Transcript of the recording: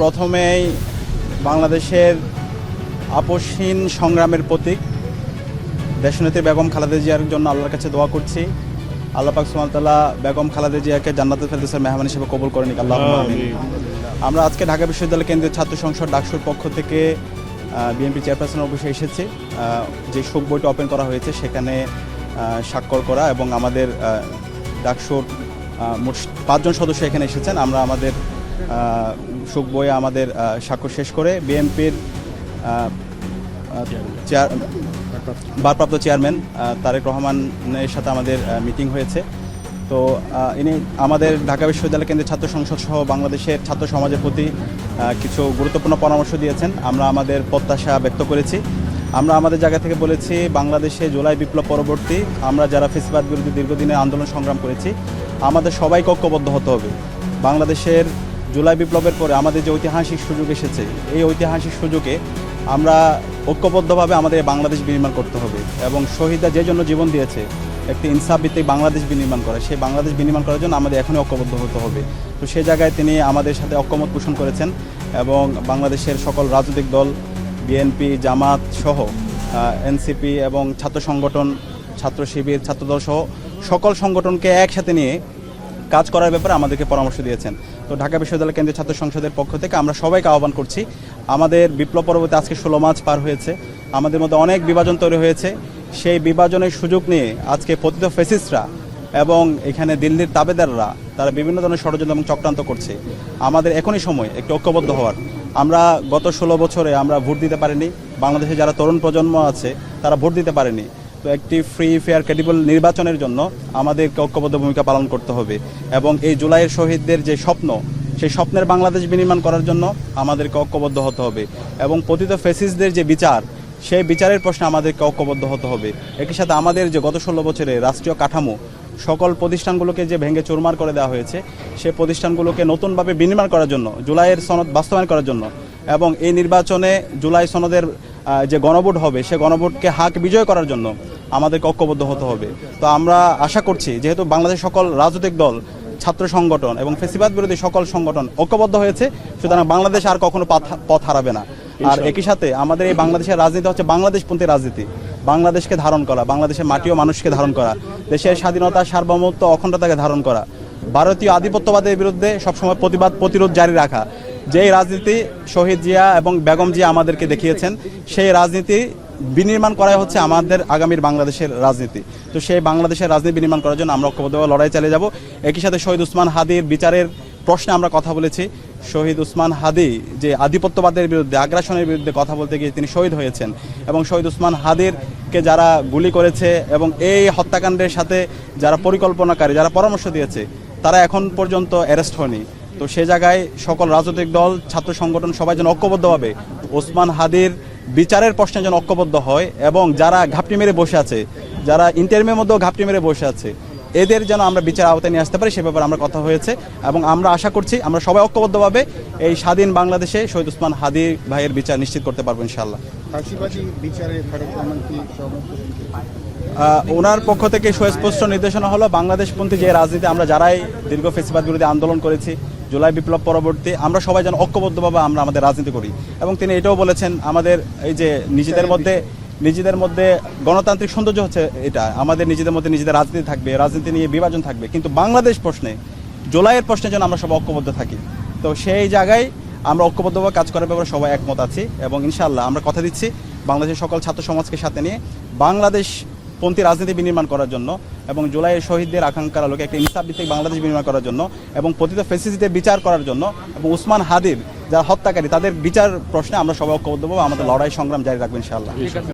প্রথমেই বাংলাদেশের আপসহীন সংগ্রামের প্রতীক দেশনেত্রী বেগম খালেদা জিয়ার জন্য আল্লাহর কাছে দোয়া করছি। আল্লাহ পাক সুমাতাল্লাহ বেগম খালেদা জিয়াকে জান্নাতুল ফেরদৌসের মেহমান হিসেবে কবুল করেন আল্লাহ আমরা আজকে ঢাকা বিশ্ববিদ্যালয় কেন্দ্রীয় ছাত্র সংসদ ডাকসুর পক্ষ থেকে বিএনপি চেয়ারপারসনের অফিসে এসেছি। যে শোক বইটা ওপেন করা হয়েছে সেখানে স্বাক্ষর করা এবং আমাদের ডাকসুর মোট পাঁচজন সদস্য এখানে এসেছেন। আমরা আমাদের শোক বইয়ে আমাদের স্বাক্ষর শেষ করে বিএনপির ভারপ্রাপ্ত চেয়ারম্যান তারেক রহমানের সাথে আমাদের মিটিং হয়েছে। তো ইনি আমাদের ঢাকা বিশ্ববিদ্যালয় কেন্দ্রের ছাত্র সংসদ সহ বাংলাদেশের ছাত্র সমাজের প্রতি কিছু গুরুত্বপূর্ণ পরামর্শ দিয়েছেন। আমরা আমাদের প্রত্যাশা ব্যক্ত করেছি। আমরা আমাদের জায়গা থেকে বলেছি, বাংলাদেশে জুলাই বিপ্লব পরবর্তী আমরা যারা ফেসিবাদ বিরোধী দীর্ঘদিনের আন্দোলন সংগ্রাম করেছি, আমাদের সবাইকে ঐক্যবদ্ধ হতে হবে। বাংলাদেশের জুলাই বিপ্লবের পরে আমাদের যে ঐতিহাসিক সুযোগ এসেছে, এই ঐতিহাসিক সুযোগে আমরা ঐক্যবদ্ধভাবে আমাদের বাংলাদেশ বিনির্মাণ করতে হবে এবং শহীদরা যে জন্য জীবন দিয়েছে, একটি ইনসাফ ভিত্তিক বাংলাদেশ বিনির্মাণ করে, সেই বাংলাদেশ বিনির্মাণ করার জন্য আমাদের এখনই ঐক্যবদ্ধ হতে হবে। তো সেই জায়গায় তিনি আমাদের সাথে ঐক্যমত পোষণ করেছেন এবং বাংলাদেশের সকল রাজনৈতিক দল, বিএনপি, জামাত সহ এনসিপি এবং ছাত্র সংগঠন, ছাত্র শিবির, ছাত্রদল সহ সকল সংগঠনকে একসাথে নিয়ে কাজ করার ব্যাপারে আমাদেরকে পরামর্শ দিয়েছেন। তো ঢাকা বিশ্ববিদ্যালয় কেন্দ্রীয় ছাত্র সংসদের পক্ষ থেকে আমরা সবাইকে আহ্বান করছি। আমাদের বিপ্লব পরবর্তী আজকে ষোলো মার্চ পার হয়েছে। আমাদের মধ্যে অনেক বিভাজন তৈরি হয়েছে। সেই বিভাজনের সুযোগ নিয়ে আজকে পতিত ফেসিস্টরা এবং এখানে দিল্লির তাবেদাররা তারা বিভিন্ন ধরনের ষড়যন্ত্র এবং চক্রান্ত করছে। আমাদের এখনই সময় একটু ঐক্যবদ্ধ হওয়ার। আমরা গত ষোলো বছরে আমরা ভোট দিতে পারিনি। বাংলাদেশে যারা তরুণ প্রজন্ম আছে, তারা ভোট দিতে পারেনি। একটি ফ্রি ফেয়ার ক্রেডিবল নির্বাচনের জন্য আমাদেরকে ঐক্যবদ্ধ ভূমিকা পালন করতে হবে। এবং এই জুলাইয়ের শহীদদের যে স্বপ্ন, সেই স্বপ্নের বাংলাদেশ বিনির্মাণ করার জন্য আমাদেরকে ঐক্যবদ্ধ হতে হবে। এবং পতিত ফেসিসদের যে বিচার, সেই বিচারের প্রশ্নে আমাদেরকে ঐক্যবদ্ধ হতে হবে। একই সাথে আমাদের যে গত ষোলো বছরে রাষ্ট্রীয় কাঠামো, সকল প্রতিষ্ঠানগুলোকে যে ভেঙে চুরমার করে দেওয়া হয়েছে সেই প্রতিষ্ঠানগুলোকে নতুনভাবে বিনির্মাণ করার জন্য, জুলাইয়ের সনদ বাস্তবায়ন করার জন্য এবং এই নির্বাচনে জুলাই সনদের যে গণভোট হবে, সে গণভোটকে হাক বিজয় করার জন্য আমাদেরকে ঐক্যবদ্ধ হতে হবে। তো আমরা আশা করছি যেহেতু বাংলাদেশ সকল রাজনৈতিক দল ছাত্র সংগঠন এবং ফেসিবাদ বিরোধী সকল সংগঠন ঐক্যবদ্ধ হয়েছে সুতরাং বাংলাদেশ আর কখনো পাথ- হারাবে না। আর একই সাথে আমাদের এই বাংলাদেশের রাজনীতি হচ্ছে বাংলাদেশপন্থী রাজনীতি। বাংলাদেশকে ধারণ করা বাংলাদেশের মাটি ও মানুষকে ধারণ করা দেশের স্বাধীনতা সার্বভৌমত্ব অখণ্ডতাকে ধারণ করা ভারতীয় আধিপত্যবাদের বিরুদ্ধে সবসময় প্রতিবাদ প্রতিরোধ জারি রাখা। যেই রাজনীতি শহীদ জিয়া এবং বেগম জিয়া আমাদেরকে দেখিয়েছেন সেই রাজনীতি বিনির্মাণ করাই হচ্ছে আমাদের আগামীর বাংলাদেশের রাজনীতি। তো সেই বাংলাদেশের রাজনীতি বিনির্মাণ করার জন্য আমরা ঐক্যবদ্ধভাবে লড়াই চালিয়ে যাব। একই সাথে শহীদ উসমান হাদির বিচারের প্রশ্নে আমরা কথা বলেছি। শহীদ উসমান হাদি যে আধিপত্যবাদের বিরুদ্ধে, আগ্রাসনের বিরুদ্ধে কথা বলতে গিয়ে তিনি শহীদ হয়েছেন এবং শহীদ উসমান হাদিরকে যারা গুলি করেছে এবং এই হত্যাকাণ্ডের সাথে যারা পরিকল্পনাকারী, যারা পরামর্শ দিয়েছে, তারা এখন পর্যন্ত অ্যারেস্ট হয়নি। তো সে জায়গায় সকল রাজনৈতিক দল, ছাত্র সংগঠন সবাই যেন ঐক্যবদ্ধভাবে ওসমান হাদির বিচারের প্রশ্নে যেন ঐক্যবদ্ধ হয় এবং যারা ঘাপটি মেরে বসে আছে যারা ইন্টারভিউর মধ্যেও ঘাপটি মেরে বসে আছে এদের যেন আমরা বিচার আওতায় নিয়ে আসতে পারি সে ব্যাপারে আমরা কথা হয়েছে এবং আমরা আশা করছি আমরা সবাই ঐক্যবদ্ধভাবে এই স্বাধীন বাংলাদেশে শহীদ উসমান হাদি ভাইয়ের বিচার নিশ্চিত করতে পারব ইনশাল্লাহ ওনার পক্ষ থেকে সুস্পষ্ট নির্দেশনা হলো বাংলাদেশপন্থী যে রাজনীতি আমরা যারাই দীর্ঘ ফেসিবাদ বিরোধী আন্দোলন করেছি জুলাই বিপ্লব পরবর্তী আমরা সবাই যেন ঐক্যবদ্ধভাবে আমরা আমাদের রাজনীতি করি। এবং তিনি এটাও বলেছেন আমাদের এই যে নিজেদের মধ্যে নিজেদের মধ্যে গণতান্ত্রিক সৌন্দর্য হচ্ছে এটা। আমাদের নিজেদের মধ্যে নিজেদের রাজনীতি থাকবে রাজনীতি নিয়ে বিভাজন থাকবে। কিন্তু বাংলাদেশ প্রশ্নে জুলাইয়ের প্রশ্নে যেন আমরা সবাই ঐক্যবদ্ধ থাকি। তো সেই জায়গায় আমরা ঐক্যবদ্ধভাবে কাজ করার ব্যাপারে সবাই একমত আছি এবং ইনশাআল্লাহ আমরা কথা দিচ্ছি বাংলাদেশের সকল ছাত্র সমাজকে সাথে নিয়ে বাংলাদেশ পন্থী রাজনীতি বিনির্মাণ করার জন্য। এবং জুলাইয়ের শহীদদের আকাঙ্ক্ষার আলোকে একটি ইনসাফ ভিত্তিক বাংলাদেশ বিনিময় করার জন্য এবং পতিত ফেসিসিদের বিচার করার জন্য এবং উসমান হাদির যারা হত্যাকারী, তাদের বিচার প্রশ্নে আমরা সবাই ঐক্যবদ্ধ আমাদের লড়াই সংগ্রাম জারি রাখবেন ইনশাআল্লাহ।